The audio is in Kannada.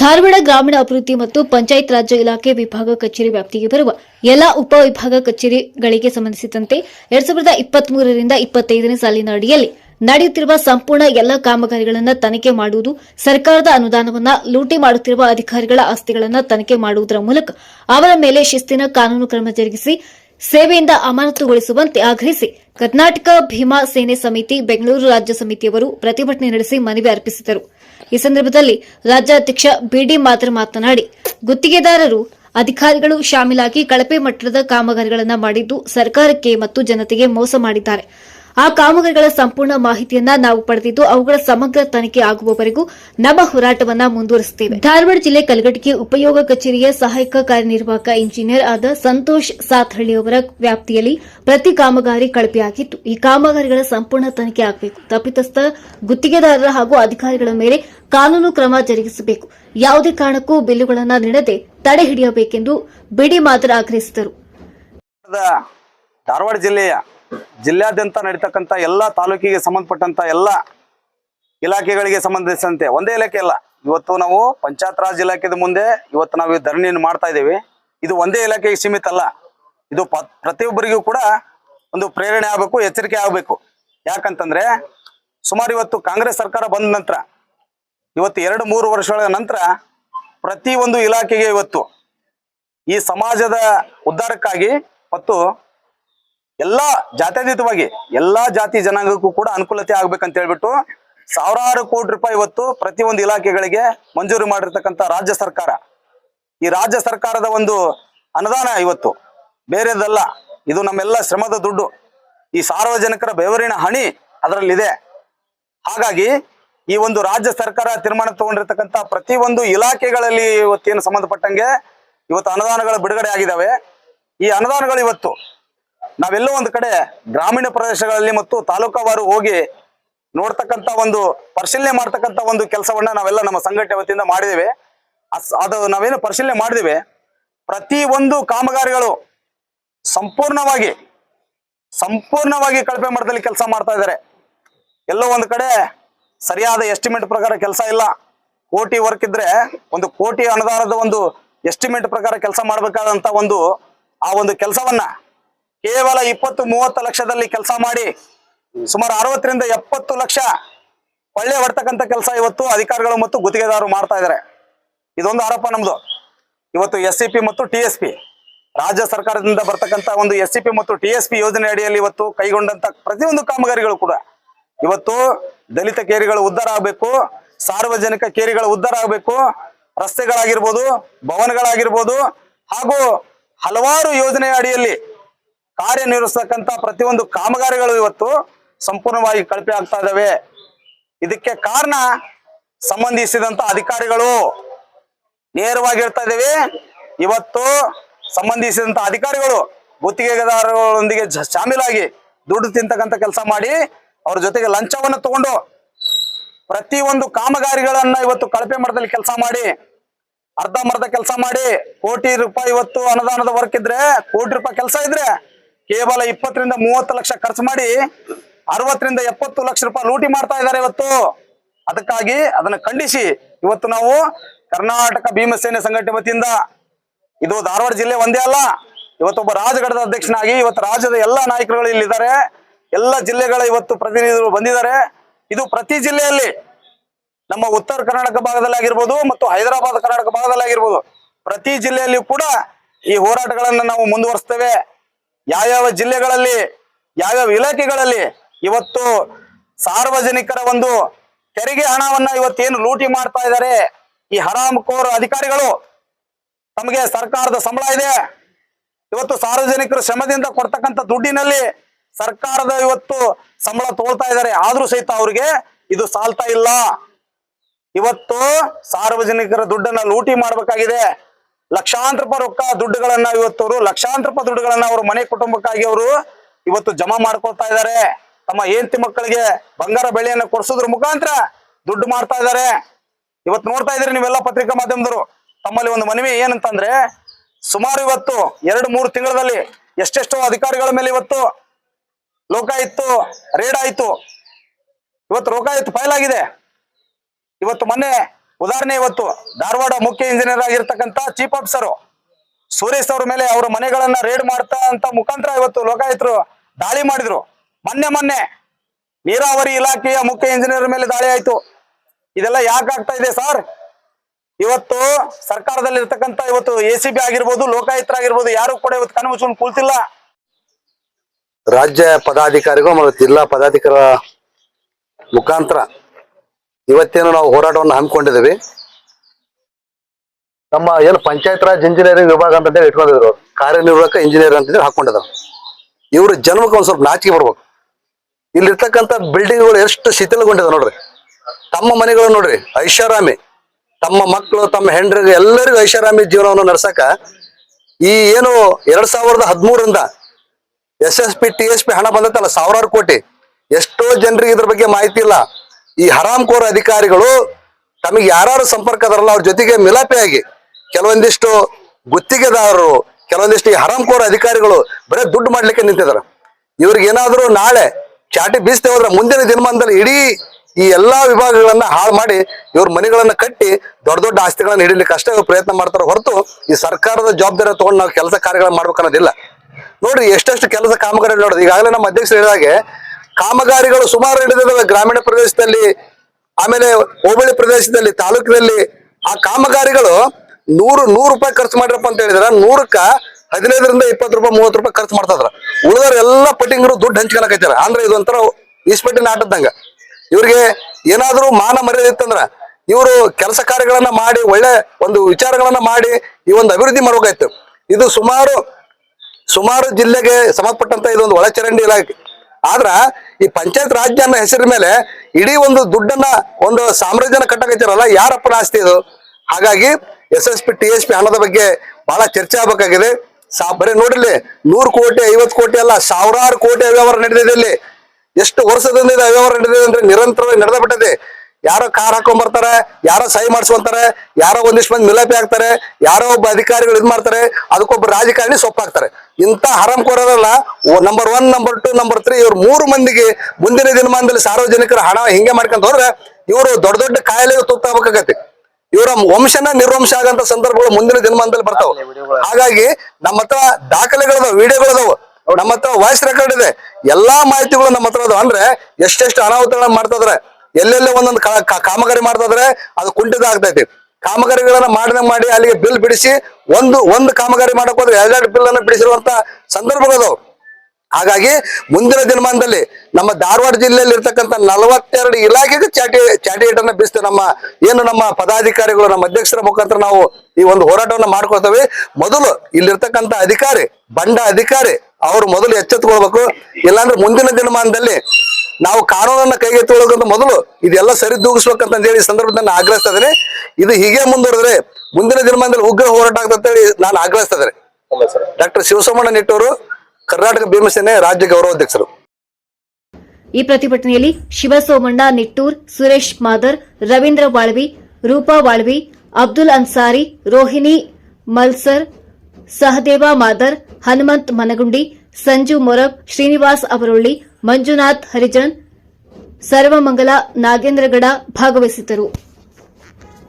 ಧಾರವಾಡ ಗ್ರಾಮೀಣ ಅಭಿವೃದ್ಧಿ ಮತ್ತು ಪಂಚಾಯತ್ ರಾಜ್ಯ ಇಲಾಖೆ ವಿಭಾಗ ಕಚೇರಿ ವ್ಯಾಪ್ತಿಗೆ ಬರುವ ಎಲ್ಲಾ ಉಪವಿಭಾಗ ಕಚೇರಿಗಳಿಗೆ ಸಂಬಂಧಿಸಿದಂತೆ ಎರಡ್ ಸಾವಿರದ ಇಪ್ಪತ್ತ್ ಮೂರರಿಂದ ಇಪ್ಪತ್ತೈದನೇ ಸಾಲಿನ ಅಡಿಯಲ್ಲಿ ನಡೆಯುತ್ತಿರುವ ಸಂಪೂರ್ಣ ಎಲ್ಲ ಕಾಮಗಾರಿಗಳನ್ನು ತನಿಖೆ ಮಾಡುವುದು, ಸರ್ಕಾರದ ಅನುದಾನವನ್ನು ಲೂಟಿ ಮಾಡುತ್ತಿರುವ ಅಧಿಕಾರಿಗಳ ಆಸ್ತಿಗಳನ್ನು ತನಿಖೆ ಮಾಡುವುದರ ಮೂಲಕ ಅವರ ಮೇಲೆ ಶಿಸ್ತಿನ ಕಾನೂನು ಕ್ರಮ ಜರುಗಿಸಿ, ಸೇವೆಯಿಂದ ಅಮಾನತುಗೊಳಿಸುವಂತೆ ಆಗ್ರಹಿಸಿ ಕರ್ನಾಟಕ ಭೀಮಾ ಸೇನೆ ಸಮಿತಿ, ಬೆಂಗಳೂರು ರಾಜ್ಯ ಸಮಿತಿಯವರು ಪ್ರತಿಭಟನೆ ನಡೆಸಿ ಮನವಿ ಅರ್ಪಿಸಿದರು. ಈ ಸಂದರ್ಭದಲ್ಲಿ ರಾಜ್ಯಾಧ್ಯಕ್ಷ ಬಿಡಿ ಮಾತ್ರ ಮಾತನಾಡಿ, ಗುತ್ತಿಗೆದಾರರು, ಅಧಿಕಾರಿಗಳು ಶಾಮೀಲಾಗಿ ಕಳಪೆ ಮಟ್ಟದ ಕಾಮಗಾರಿಗಳನ್ನು ಮಾಡಿದ್ದು ಸರ್ಕಾರಕ್ಕೆ ಮತ್ತು ಜನತೆಗೆ ಮೋಸ ಮಾಡಿದ್ದಾರೆ. ಆ ಕಾಮಗಾರಿಗಳ ಸಂಪೂರ್ಣ ಮಾಹಿತಿಯನ್ನ ನಾವು ಪಡೆದಿದ್ದು, ಅವುಗಳ ಸಮಗ್ರ ತನಿಖೆ ಆಗುವವರೆಗೂ ನಮ್ಮ ಹೋರಾಟವನ್ನ ಮುಂದುವರಿಸುತ್ತೇವೆ. ಧಾರವಾಡ ಜಿಲ್ಲೆ ಕಲಘಟಗಿ ಉಪಯೋಗ ಕಚೇರಿಯ ಸಹಾಯಕ ಕಾರ್ಯನಿರ್ವಾಹಕ ಇಂಜಿನಿಯರ್ ಆದ ಸಂತೋಷ್ ಸಾಥಳ್ಳಿ ಅವರ ವ್ಯಾಪ್ತಿಯಲ್ಲಿ ಪ್ರತಿ ಕಾಮಗಾರಿ ಕಳಪೆಯಾಗಿತ್ತು. ಈ ಕಾಮಗಾರಿಗಳ ಸಂಪೂರ್ಣ ತನಿಖೆ ಆಗಬೇಕು. ತಪ್ಪಿತಸ್ಥ ಗುತ್ತಿಗೆದಾರರ ಹಾಗೂ ಅಧಿಕಾರಿಗಳ ಮೇಲೆ ಕಾನೂನು ಕ್ರಮ ಜರುಗಿಸಬೇಕು. ಯಾವುದೇ ಕಾರಣಕ್ಕೂ ಬಿಲ್ಲುಗಳನ್ನು ನೀಡದೆ ತಡೆ ಹಿಡಿಯಬೇಕೆಂದು ಬಿಡಿ ಮಾತ್ರ ಆಗ್ರಹಿಸಿದರು. ಧಾರವಾಡ ಜಿಲ್ಲೆಯ ಜಿಲ್ಲಾದ್ಯಂತ ನಡೀತಕ್ಕಂಥ ಎಲ್ಲ ತಾಲೂಕಿಗೆ ಸಂಬಂಧಪಟ್ಟಂತ ಎಲ್ಲ ಇಲಾಖೆಗಳಿಗೆ ಸಂಬಂಧಿಸಿದಂತೆ ಒಂದೇ ಇಲಾಖೆ ಅಲ್ಲ ಇವತ್ತು ನಾವು ಪಂಚಾಯತ್ ರಾಜ್ ಇಲಾಖೆದ ಮುಂದೆ ಇವತ್ತು ನಾವು ಧರಣಿಯನ್ನು ಮಾಡ್ತಾ ಇದ್ದೇವೆ. ಇದು ಒಂದೇ ಇಲಾಖೆಗೆ ಸೀಮಿತ ಅಲ್ಲ. ಇದು ಪ್ರತಿಯೊಬ್ಬರಿಗೂ ಕೂಡ ಒಂದು ಪ್ರೇರಣೆ ಆಗಬೇಕು, ಎಚ್ಚರಿಕೆ ಆಗಬೇಕು. ಯಾಕಂತಂದ್ರೆ ಸುಮಾರು ಇವತ್ತು ಕಾಂಗ್ರೆಸ್ ಸರ್ಕಾರ ಬಂದ ನಂತರ, ಇವತ್ತು ಎರಡು ಮೂರು ವರ್ಷಗಳ ನಂತರ ಪ್ರತಿ ಒಂದು ಇಲಾಖೆಗೆ ಇವತ್ತು ಈ ಸಮಾಜದ ಉದ್ಧಾರಕ್ಕಾಗಿ ಮತ್ತು ಎಲ್ಲ ಜಾತ್ಯತೀತವಾಗಿ ಎಲ್ಲಾ ಜಾತಿ ಜನಾಂಗಕ್ಕೂ ಕೂಡ ಅನುಕೂಲತೆ ಆಗ್ಬೇಕಂತ ಹೇಳ್ಬಿಟ್ಟು ಸಾವಿರಾರು ಕೋಟಿ ರೂಪಾಯಿ ಇವತ್ತು ಪ್ರತಿಯೊಂದು ಇಲಾಖೆಗಳಿಗೆ ಮಂಜೂರು ಮಾಡಿರ್ತಕ್ಕಂಥ ರಾಜ್ಯ ಸರ್ಕಾರ. ಈ ರಾಜ್ಯ ಸರ್ಕಾರದ ಒಂದು ಅನುದಾನ ಇವತ್ತು. ಬೇರೆದಲ್ಲ. ಇದು ನಮ್ಮೆಲ್ಲ ಶ್ರಮದ ದುಡ್ಡು. ಈ ಸಾರ್ವಜನಿಕರ ಬೆವರಿನ ಹಣಿ ಅದರಲ್ಲಿದೆ. ಹಾಗಾಗಿ ಈ ಒಂದು ರಾಜ್ಯ ಸರ್ಕಾರ ತೀರ್ಮಾನ ತಗೊಂಡಿರ್ತಕ್ಕಂಥ ಪ್ರತಿಯೊಂದು ಇಲಾಖೆಗಳಲ್ಲಿ ಇವತ್ತೇನು ಸಂಬಂಧಪಟ್ಟಂಗೆ ಇವತ್ತು ಅನುದಾನಗಳು ಬಿಡುಗಡೆ ಆಗಿದ್ದಾವೆ. ಈ ಅನುದಾನಗಳು ಇವತ್ತು ನಾವೆಲ್ಲೋ ಒಂದು ಕಡೆ ಗ್ರಾಮೀಣ ಪ್ರದೇಶಗಳಲ್ಲಿ ಮತ್ತು ತಾಲೂಕಾವಾರು ಹೋಗಿ ನೋಡ್ತಕ್ಕಂಥ ಒಂದು ಪರಿಶೀಲನೆ ಮಾಡ್ತಕ್ಕಂಥ ಒಂದು ಕೆಲಸವನ್ನ ನಾವೆಲ್ಲ ನಮ್ಮ ಸಂಘಟನೆ ವತಿಯಿಂದ ಮಾಡಿದ್ದೇವೆ. ಅದು ನಾವೇನು ಪರಿಶೀಲನೆ ಮಾಡಿದ್ದೇವೆ. ಪ್ರತಿ ಒಂದು ಕಾಮಗಾರಿಗಳು ಸಂಪೂರ್ಣವಾಗಿ ಸಂಪೂರ್ಣವಾಗಿ ಕಳಪೆ ಮಟ್ಟದಲ್ಲಿ ಕೆಲಸ ಮಾಡ್ತಾ ಇದ್ದಾರೆ. ಎಲ್ಲೋ ಒಂದು ಕಡೆ ಸರಿಯಾದ ಎಸ್ಟಿಮೇಟ್ ಪ್ರಕಾರ ಕೆಲಸ ಇಲ್ಲ. ಕೋಟಿ ವರ್ಕ್ ಇದ್ರೆ ಒಂದು ಕೋಟಿ ಅನುದಾನದ ಒಂದು ಎಸ್ಟಿಮೇಟ್ ಪ್ರಕಾರ ಕೆಲಸ ಮಾಡಬೇಕಾದಂತ ಒಂದು ಆ ಒಂದು ಕೆಲಸವನ್ನ ಕೇವಲ ಇಪ್ಪತ್ತು ಮೂವತ್ತು ಲಕ್ಷದಲ್ಲಿ ಕೆಲಸ ಮಾಡಿ ಸುಮಾರು ಅರವತ್ತರಿಂದ ಎಪ್ಪತ್ತು ಲಕ್ಷ ಒಳ್ಳೆ ಹೊಡ್ತಕ್ಕಂಥ ಕೆಲಸ ಇವತ್ತು ಅಧಿಕಾರಿಗಳು ಮತ್ತು ಗುತ್ತಿಗೆದಾರರು ಮಾಡ್ತಾ ಇದ್ದಾರೆ. ಇದೊಂದು ಆರೋಪ ನಮ್ದು. ಇವತ್ತು ಎಸ್ ಮತ್ತು ಟಿ ರಾಜ್ಯ ಸರ್ಕಾರದಿಂದ ಬರ್ತಕ್ಕಂಥ ಒಂದು ಎಸ್ ಮತ್ತು ಟಿ ಎಸ್ ಯೋಜನೆ ಅಡಿಯಲ್ಲಿ ಇವತ್ತು ಕೈಗೊಂಡಂತ ಪ್ರತಿಯೊಂದು ಕಾಮಗಾರಿಗಳು ಕೂಡ ಇವತ್ತು ದಲಿತ ಕೇರಿಗಳು ಉದ್ಧಾರ ಆಗಬೇಕು, ಸಾರ್ವಜನಿಕ ಕೇರಿಗಳು ಉದ್ಧಾರ ಆಗಬೇಕು, ರಸ್ತೆಗಳಾಗಿರ್ಬೋದು, ಭವನಗಳಾಗಿರ್ಬೋದು ಹಾಗೂ ಹಲವಾರು ಯೋಜನೆ ಅಡಿಯಲ್ಲಿ ಕಾರ್ಯನಿರ್ವಹಿಸ್ತಕ್ಕಂಥ ಪ್ರತಿಯೊಂದು ಕಾಮಗಾರಿಗಳು ಇವತ್ತು ಸಂಪೂರ್ಣವಾಗಿ ಕಳಪೆ ಆಗ್ತಾ ಇದಾವೆ. ಇದಕ್ಕೆ ಕಾರಣ ಸಂಬಂಧಿಸಿದಂತ ಅಧಿಕಾರಿಗಳು ನೇರವಾಗಿ ಹೇಳ್ತಾ ಇದ್ದೇವೆ ಇವತ್ತು ಸಂಬಂಧಿಸಿದಂತ ಅಧಿಕಾರಿಗಳು ಗುತ್ತಿಗೆದಾರರೊಂದಿಗೆ ಶಾಮೀಲಾಗಿ ದುಡ್ಡು ತಿಂತಕ್ಕಂಥ ಕೆಲಸ ಮಾಡಿ ಅವ್ರ ಜೊತೆಗೆ ಲಂಚವನ್ನು ತಗೊಂಡು ಪ್ರತಿ ಒಂದು ಕಾಮಗಾರಿಗಳನ್ನ ಇವತ್ತು ಕಳಪೆ ಮಟ್ಟದಲ್ಲಿ ಕೆಲಸ ಮಾಡಿ ಅರ್ಧಂಬರ್ಧ ಕೆಲಸ ಮಾಡಿ, ಕೋಟಿ ರೂಪಾಯಿ ಇವತ್ತು ಅನುದಾನದ ವರ್ಕ್ ಇದ್ರೆ, ಕೋಟಿ ರೂಪಾಯಿ ಕೆಲಸ ಇದ್ರೆ ಕೇವಲ ಇಪ್ಪತ್ತರಿಂದ ಮೂವತ್ತು ಲಕ್ಷ ಖರ್ಚು ಮಾಡಿ ಅರವತ್ತರಿಂದ ಎಪ್ಪತ್ತು ಲಕ್ಷ ರೂಪಾಯಿ ಲೂಟಿ ಮಾಡ್ತಾ ಇದ್ದಾರೆ ಇವತ್ತು. ಅದಕ್ಕಾಗಿ ಅದನ್ನ ಖಂಡಿಸಿ. ಇವತ್ತು ನಾವು ಕರ್ನಾಟಕ ಭೀಮಸೇನೆ ಸಂಘಟನೆ ವತಿಯಿಂದ, ಇದು ಧಾರವಾಡ ಜಿಲ್ಲೆ ಒಂದೇ ಅಲ್ಲ, ಇವತ್ತೊಬ್ಬ ರಾಜಘಟದ ಅಧ್ಯಕ್ಷನಾಗಿ ಇವತ್ತು ರಾಜ್ಯದ ಎಲ್ಲ ನಾಯಕರುಗಳು ಇಲ್ಲಿದ್ದಾರೆ. ಎಲ್ಲ ಜಿಲ್ಲೆಗಳ ಇವತ್ತು ಪ್ರತಿನಿಧಿಗಳು ಬಂದಿದ್ದಾರೆ. ಇದು ಪ್ರತಿ ಜಿಲ್ಲೆಯಲ್ಲಿ ನಮ್ಮ ಉತ್ತರ ಕರ್ನಾಟಕ ಭಾಗದಲ್ಲಿ ಆಗಿರ್ಬೋದು ಮತ್ತು ಹೈದರಾಬಾದ್ ಕರ್ನಾಟಕ ಭಾಗದಲ್ಲಿ ಆಗಿರ್ಬೋದು. ಪ್ರತಿ ಜಿಲ್ಲೆಯಲ್ಲಿ ಕೂಡ ಈ ಹೋರಾಟಗಳನ್ನು ನಾವು ಮುಂದುವರಿಸ್ತೇವೆ. ಯಾವ್ಯಾವ ಜಿಲ್ಲೆಗಳಲ್ಲಿ, ಯಾವ್ಯಾವ ಇಲಾಖೆಗಳಲ್ಲಿ ಇವತ್ತು ಸಾರ್ವಜನಿಕರ ಒಂದು ತೆರಿಗೆ ಹಣವನ್ನ ಇವತ್ತೇನು ಲೂಟಿ ಮಾಡ್ತಾ ಇದ್ದಾರೆ, ಈ ಹರಾಮಖೋರ ಅಧಿಕಾರಿಗಳು ತಮಗೆ ಸರ್ಕಾರದ ಸಂಬಳ ಇದೆ. ಇವತ್ತು ಸಾರ್ವಜನಿಕರು ಶ್ರಮದಿಂದ ಕೊಡ್ತಕ್ಕಂಥ ದುಡ್ಡಿನಲ್ಲಿ ಸರ್ಕಾರದ ಇವತ್ತು ಸಂಬಳ ತೋಳ್ತಾ ಇದ್ದಾರೆ. ಆದ್ರೂ ಸಹಿತ ಅವ್ರಿಗೆ ಇದು ಸಾಲ್ತಾ ಇಲ್ಲ. ಇವತ್ತು ಸಾರ್ವಜನಿಕರ ದುಡ್ಡನ್ನ ಲೂಟಿ ಮಾಡಬೇಕಾಗಿದೆ. ಲಕ್ಷಾಂತರ ರೂಪಾಯಿ ರೊಕ್ಕ ದುಡ್ಡುಗಳನ್ನ ಇವತ್ತು ಅವರು, ಲಕ್ಷಾಂತರ ರೂಪಾಯಿ ದುಡ್ಡುಗಳನ್ನ ಅವರು ಮನೆ ಕುಟುಂಬಕ್ಕಾಗಿ ಅವರು ಇವತ್ತು ಜಮಾ ಮಾಡ್ಕೊಳ್ತಾ ಇದ್ದಾರೆ. ತಮ್ಮ ಹೆಂಡತಿ ಮಕ್ಕಳಿಗೆ ಬಂಗಾರ ಬೆಳೆಯನ್ನ ಕೊಡಿಸೋದ್ರ ಮುಖಾಂತರ ದುಡ್ಡು ಮಾಡ್ತಾ ಇದ್ದಾರೆ. ಇವತ್ತು ನೋಡ್ತಾ ಇದ್ದೀರಿ ನೀವೆಲ್ಲ ಪತ್ರಿಕಾ ಮಾಧ್ಯಮದವರು. ತಮ್ಮಲ್ಲಿ ಒಂದು ಮನವಿ ಏನಂತಂದ್ರೆ, ಸುಮಾರು ಇವತ್ತು ಎರಡು ಮೂರು ತಿಂಗಳಲ್ಲಿ ಎಷ್ಟೆಷ್ಟೋ ಅಧಿಕಾರಿಗಳ ಮೇಲೆ ಇವತ್ತು ಲೋಕಾಯುಕ್ತು ರೇಡ್ ಆಯಿತು. ಇವತ್ತು ಲೋಕಾಯುಕ್ತ ಫೈಲ್ ಆಗಿದೆ. ಇವತ್ತು ಮೊನ್ನೆ ಉದಾಹರಣೆ ಇವತ್ತು, ಧಾರವಾಡ ಮುಖ್ಯ ಇಂಜಿನಿಯರ್ ಆಗಿರ್ತಕ್ಕಂಥ ಚೀಫ್ ಆಫೀಸರ್ ಸುರೇಶ್ ಅವ್ರ ಮೇಲೆ ಅವರ ಮನೆಗಳನ್ನ ರೇಡ್ ಮಾಡ್ತಾ ಅಂತ ಮುಖಾಂತರ ಇವತ್ತು ಲೋಕಾಯುತರು ದಾಳಿ ಮಾಡಿದ್ರು. ಮೊನ್ನೆ ಮೊನ್ನೆ ನೀರಾವರಿ ಇಲಾಖೆಯ ಮುಖ್ಯ ಇಂಜಿನಿಯರ್ ಮೇಲೆ ದಾಳಿ ಆಯ್ತು. ಇದೆಲ್ಲ ಯಾಕೆ ಆಗ್ತಾ ಇದೆ ಸರ್? ಇವತ್ತು ಸರ್ಕಾರದಲ್ಲಿ ಇರ್ತಕ್ಕಂಥ ಇವತ್ತು ಎ ಸಿ ಬಿ ಆಗಿರ್ಬೋದು ಲೋಕಾಯುಕ್ತರಾಗಿರ್ಬೋದು ಯಾರು ಕೂಡ ಇವತ್ತು ಕಣ್ಣು ಕೂಳ್ತಿಲ್ಲ. ರಾಜ್ಯ ಪದಾಧಿಕಾರಿಗೂ ಮತ್ತು ಜಿಲ್ಲಾ ಪದಾಧಿಕಾರ ಮುಖಾಂತರ ಇವತ್ತೇನು ನಾವು ಹೋರಾಟವನ್ನು ಹಮ್ಮಿಕೊಂಡಿದ್ದೀವಿ. ನಮ್ಮ ಏನು ಪಂಚಾಯತ್ ರಾಜ್ ಇಂಜಿನಿಯರಿಂಗ್ ವಿಭಾಗ ಅಂತ ಇಟ್ಕೊಂಡಿದ್ರು. ಕಾರ್ಯನಿರ್ವಾಹಕ ಇಂಜಿನಿಯರ್ ಅಂತ ಹೇಳಿ ಹಾಕೊಂಡಿದ್ದಾರೆ ಇವ್ರ ಜನ್ಮಕ್ಕೆ ಒಂದ್ ಸ್ವಲ್ಪ ನಾಚಿಕೆ ಬರ್ಬೇಕು. ಇಲ್ಲಿರ್ತಕ್ಕಂಥ ಬಿಲ್ಡಿಂಗ್ಗಳು ಎಷ್ಟು ಶಿಥಿಲಗೊಂಡಿದೆ ನೋಡ್ರಿ. ತಮ್ಮ ಮನೆಗಳು ನೋಡ್ರಿ, ಐಷಾರಾಮಿ. ತಮ್ಮ ಮಕ್ಕಳು ತಮ್ಮ ಹೆಂಡ್ರಿಗೆ ಎಲ್ಲರಿಗೂ ಐಷಾರಾಮಿ ಜೀವನವನ್ನು ನಡೆಸಕ ಈ ಏನು ಎರಡ್ ಸಾವಿರದ ಹದಿಮೂರರಿಂದ S S P, T S P ಹಣ ಬಂದತ್ತಲ್ಲ ಸಾವಿರಾರು ಕೋಟಿ. ಎಷ್ಟೋ ಜನರಿಗೆ ಇದ್ರ ಬಗ್ಗೆ ಮಾಹಿತಿ ಇಲ್ಲ. ಈ ಹರಾಮ್ಕೋರ ಅಧಿಕಾರಿಗಳು ತಮಗೆ ಯಾರು ಸಂಪರ್ಕ ಅದಾರಲ್ಲ ಅವ್ರ ಜೊತೆಗೆ ಮಿಲಾಪೆಯಾಗಿ ಕೆಲವೊಂದಿಷ್ಟು ಗುತ್ತಿಗೆದಾರರು, ಕೆಲವೊಂದಿಷ್ಟು ಈ ಹರಾಮ್ಕೋರ ಅಧಿಕಾರಿಗಳು ಬರೇ ದುಡ್ಡು ಮಾಡ್ಲಿಕ್ಕೆ ನಿಂತಿದ್ದಾರೆ. ಇವ್ರಿಗೆ ಏನಾದರೂ ನಾಳೆ ಚಾಟಿ ಬೀಸ್ತೇ ಹೋದ್ರೆ ಮುಂದಿನ ದಿನಮಾನದಲ್ಲಿ ಇಡೀ ಈ ಎಲ್ಲಾ ವಿಭಾಗಗಳನ್ನ ಹಾಳು ಮಾಡಿ ಇವ್ರ ಮನೆಗಳನ್ನ ಕಟ್ಟಿ ದೊಡ್ಡ ದೊಡ್ಡ ಆಸ್ತಿಗಳನ್ನ ಹಿಡಿಲಿಕ್ಕೆ ಅಷ್ಟೇ ಪ್ರಯತ್ನ ಮಾಡ್ತಾರೆ ಹೊರತು ಈ ಸರ್ಕಾರದ ಜವಾಬ್ದಾರಿ ತಗೊಂಡು ನಾವು ಕೆಲಸ ಕಾರ್ಯಗಳನ್ನ ಮಾಡ್ಬೇಕನ್ನೋದಿಲ್ಲ. ನೋಡ್ರಿ ಎಷ್ಟೆಷ್ಟು ಕೆಲಸ ಕಾಮಗಾರಿ ನೋಡ್ರಿ. ಈಗಾಗಲೇ ನಮ್ಮ ಅಧ್ಯಕ್ಷರು ಹೇಳಿದಾಗೆ ಕಾಮಗಾರಿಗಳು ಸುಮಾರು ಹಿಡಿದಿದ್ದಾವೆ ಗ್ರಾಮೀಣ ಪ್ರದೇಶದಲ್ಲಿ, ಆಮೇಲೆ ಹೋಬಳಿ ಪ್ರದೇಶದಲ್ಲಿ, ತಾಲೂಕಿನಲ್ಲಿ. ಆ ಕಾಮಗಾರಿಗಳು ನೂರು ನೂರು ರೂಪಾಯಿ ಖರ್ಚು ಮಾಡ್ರಪ್ಪ ಅಂತ ಹೇಳಿದ್ರ ನೂರಕ್ಕ ಹದಿನೈದರಿಂದ ಇಪ್ಪತ್ತು ರೂಪಾಯಿ, ಮೂವತ್ತು ರೂಪಾಯಿ ಖರ್ಚು ಮಾಡ್ತಾರ ಉಳಿದವ್ರ ಎಲ್ಲ ಪಟ್ಟಿಂಗರು ದುಡ್ಡು ಹಂಚ್ಕೊಳಕೈತಾರ ಅಂದ್ರೆ ಇದೊಂಥರ ಈಸ್ಪಟ್ಟಿನ ಆಟದಂಗ ಇವ್ರಿಗೆ ಏನಾದ್ರೂ ಮಾನ ಮರ್ಯಾದೆ ಇತ್ತಂದ್ರ ಇವರು ಕೆಲಸ ಕಾರ್ಯಗಳನ್ನ ಮಾಡಿ, ಒಳ್ಳೆ ಒಂದು ವಿಚಾರಗಳನ್ನ ಮಾಡಿ ಈ ಒಂದು ಅಭಿವೃದ್ಧಿ ಮಾಡ್ಬೇಕಾಯ್ತು. ಇದು ಸುಮಾರು ಸುಮಾರು ಜಿಲ್ಲೆಗೆ ಸಂಬಂಧಪಟ್ಟಂತ ಇದೊಂದು ಒಳಚರಂಡಿ ಇಲಾಖೆ ಆದ್ರ ಈ ಪಂಚಾಯತ್ ರಾಜ್ಯ ಅನ್ನೋ ಹೆಸರ ಮೇಲೆ ಇಡೀ ಒಂದು ದುಡ್ಡನ್ನ ಒಂದು ಸಾಮ್ರಾಜ್ಯನ ಕಟ್ಟಕೈತಾರಲ್ಲ ಯಾರಪ್ಪನ ಆಸ್ತಿ ಇದು? ಹಾಗಾಗಿ S S P, T S P ಹಣದ ಬಗ್ಗೆ ಬಹಳ ಚರ್ಚೆ ಆಗ್ಬೇಕಾಗಿದೆ. ಸಾ, ಬರೀ ನೋಡಿರ್ಲಿ ನೂರು ಕೋಟಿ, ಐವತ್ತು ಕೋಟಿ ಅಲ್ಲ, ಸಾವಿರಾರು ಕೋಟಿ ಅವ್ಯವಹಾರ ನಡೆದಿದೆ ಇಲ್ಲಿ. ಎಷ್ಟು ವರ್ಷದಿಂದ ಇದು ಅವ್ಯವಹಾರ ನಡೆದಿದೆ ಅಂದ್ರೆ ನಿರಂತರವಾಗಿ ನಡೆದ ಬಿಟ್ಟದೆ. ಯಾರೋ ಕಾರ್ ಹಾಕೊಂಡ್ ಬರ್ತಾರೆ ಯಾರೋ ಸಹಿ ಮಾಡಿಸ್ಕೊಂತಾರೆ ಯಾರೋ ಒಂದಿಷ್ಟು ಮಂದಿ ಮಿಲಾಪಿ ಆಗ್ತಾರೆ ಯಾರೋ ಒಬ್ಬ ಅಧಿಕಾರಿಗಳು ಇದ್ ಮಾಡ್ತಾರೆ ಅದಕ್ಕೊಬ್ಬ ರಾಜಕಾರಣಿ ಸೊಪ್ಪಾಗ್ತಾರೆ. ಇಂಥ ಹರಂ ಕೋರಲ್ಲ number one number two number three ಇವ್ರು ಮೂರು ಮಂದಿಗೆ ಮುಂದಿನ ದಿನಮಾನದಲ್ಲಿ ಸಾರ್ವಜನಿಕರ ಹಣ ಹಿಂಗೆ ಮಾಡ್ಕೊಂತ ಹೋದ್ರೆ ಇವರು ದೊಡ್ಡ ದೊಡ್ಡ ಕಾಯಿಲೆಗೆ ತುತ್ತಾಗಬೇಕಾಗತ್ತೆ ಇವರ ವಂಶನ ನಿರ್ವಂಶ ಆಗಂತ ಸಂದರ್ಭಗಳು ಮುಂದಿನ ದಿನಮಾನದಲ್ಲಿ ಬರ್ತಾವ. ಹಾಗಾಗಿ ನಮ್ಮ ಹತ್ರ ದಾಖಲೆಗಳದಾವ ವಿಡಿಯೋಗಳದಾವ ನಮ್ಮ ಹತ್ರ ವಾಯ್ಸ್ ರೆಕಾರ್ಡ್ ಇದೆ. ಎಲ್ಲಾ ಮಾಹಿತಿಗಳು ನಮ್ಮ ಹತ್ರ ಅದಾವ. ಅಂದ್ರೆ ಎಷ್ಟೆಷ್ಟು ಅನಾಹುತಗಳನ್ನ ಮಾಡ್ತಾ ಇದಾರೆ. ಎಲ್ಲೆಲ್ಲೇ ಒಂದೊಂದು ಕಾಮಗಾರಿ ಮಾಡ್ತಾ ಇದಾರೆ ಅದು ಕುಂಠಿತ ಆಗ್ತೈತಿ. ಕಾಮಗಾರಿಗಳನ್ನ ಮಾಡಿದ ಮಾಡಿ ಅಲ್ಲಿಗೆ ಬಿಲ್ ಬಿಡಿಸಿ ಒಂದು ಒಂದು ಕಾಮಗಾರಿ ಮಾಡಕ್ ಹೋದ್ರೆ ಎರಡೆರಡು ಬಿಲ್ ಅನ್ನು ಬಿಡಿಸಿರುವಂತ ಸಂದರ್ಭಗಳು ಹಾಗಾಗಿ ಮುಂದಿನ ದಿನಮಾನದಲ್ಲಿ ನಮ್ಮ ಧಾರವಾಡ ಜಿಲ್ಲೆಯಲ್ಲಿ ಇರ್ತಕ್ಕಂಥ ನಲವತ್ತೆರಡು ಇಲಾಖೆಗೆ ಚಾಟಿ ಚಾಟಿ ಏಟನ್ನ ಬೀಸ್ತೇವೆ ನಮ್ಮ, ಏನು ನಮ್ಮ ಪದಾಧಿಕಾರಿಗಳು, ನಮ್ಮ ಅಧ್ಯಕ್ಷರ ಮುಖಾಂತರ ನಾವು ಈ ಒಂದು ಹೋರಾಟವನ್ನು ಮಾಡ್ಕೊಳ್ತೇವೆ. ಮೊದಲು ಇಲ್ಲಿರ್ತಕ್ಕಂಥ ಅಧಿಕಾರಿ, ಬಂಡ ಅಧಿಕಾರಿ, ಅವರು ಮೊದಲು ಎಚ್ಚೆತ್ತುಕೊಳ್ಬೇಕು. ಇಲ್ಲಾಂದ್ರೆ ಮುಂದಿನ ದಿನಮಾನದಲ್ಲಿ ನಾವು ಕಾನೂನನ್ನ ಕೈಗೆ ತೊಗೊಳ್ಳೋಕಂತ ಮೊದಲು ಇದೆಲ್ಲ ಸರಿದೂಗಿಸ್ಬೇಕಂತ ಹೇಳಿ ಸಂದರ್ಭದಲ್ಲಿ ನಾನು ಆಗ್ರಹಿಸ್ತಾ ಇದ್ದೇನೆ. ಇದು ಹೀಗೆ ಮುಂದುವರೆದ್ರೆ ಮುಂದಿನ ದಿನಮಾನದಲ್ಲಿ ಉಗ್ರ ಹೋರಾಟ ಅಂತ ಹೇಳಿ ನಾನು ಆಗ್ರಹಿಸ್ತಾ ಇದ್ದೇನೆ. ಡಾಕ್ಟರ್ ಶಿವಸೋಮಣ್ಣ ನಿಟ್ಟೂರು ಕರ್ನಾಟಕ ಭೀಮಸೇನೆ ರಾಜ್ಯ ಗೌರವಾಧ್ಯಕ್ಷರು. ಈ ಪ್ರತಿಭಟನೆಯಲ್ಲಿ ಶಿವಸೋಮಣ್ಣ ನಿಟ್ಟೂರ್ ಸುರೇಶ್ ಮಾದರ್ ರವೀಂದ್ರ ವಾಳ್ವಿ ರೂಪಾ ವಾಳ್ವಿ ಅಬ್ದುಲ್ ಅನ್ಸಾರಿ ರೋಹಿಣಿ ಮಲ್ಸರ್ ಸಹದೇವ ಮಾದರ್ ಹನುಮಂತ್ ಮನಗುಂಡಿ ಸಂಜು ಮೊರಬ್ ಶ್ರೀನಿವಾಸ್ ಅವರೊಳ್ಳಿ ಮಂಜುನಾಥ್ ಹರಿಜನ್ ಸರ್ವಮಂಗಲ ನಾಗೇಂದ್ರಗಡ ಭಾಗವಹಿಸಿದ್ದರು.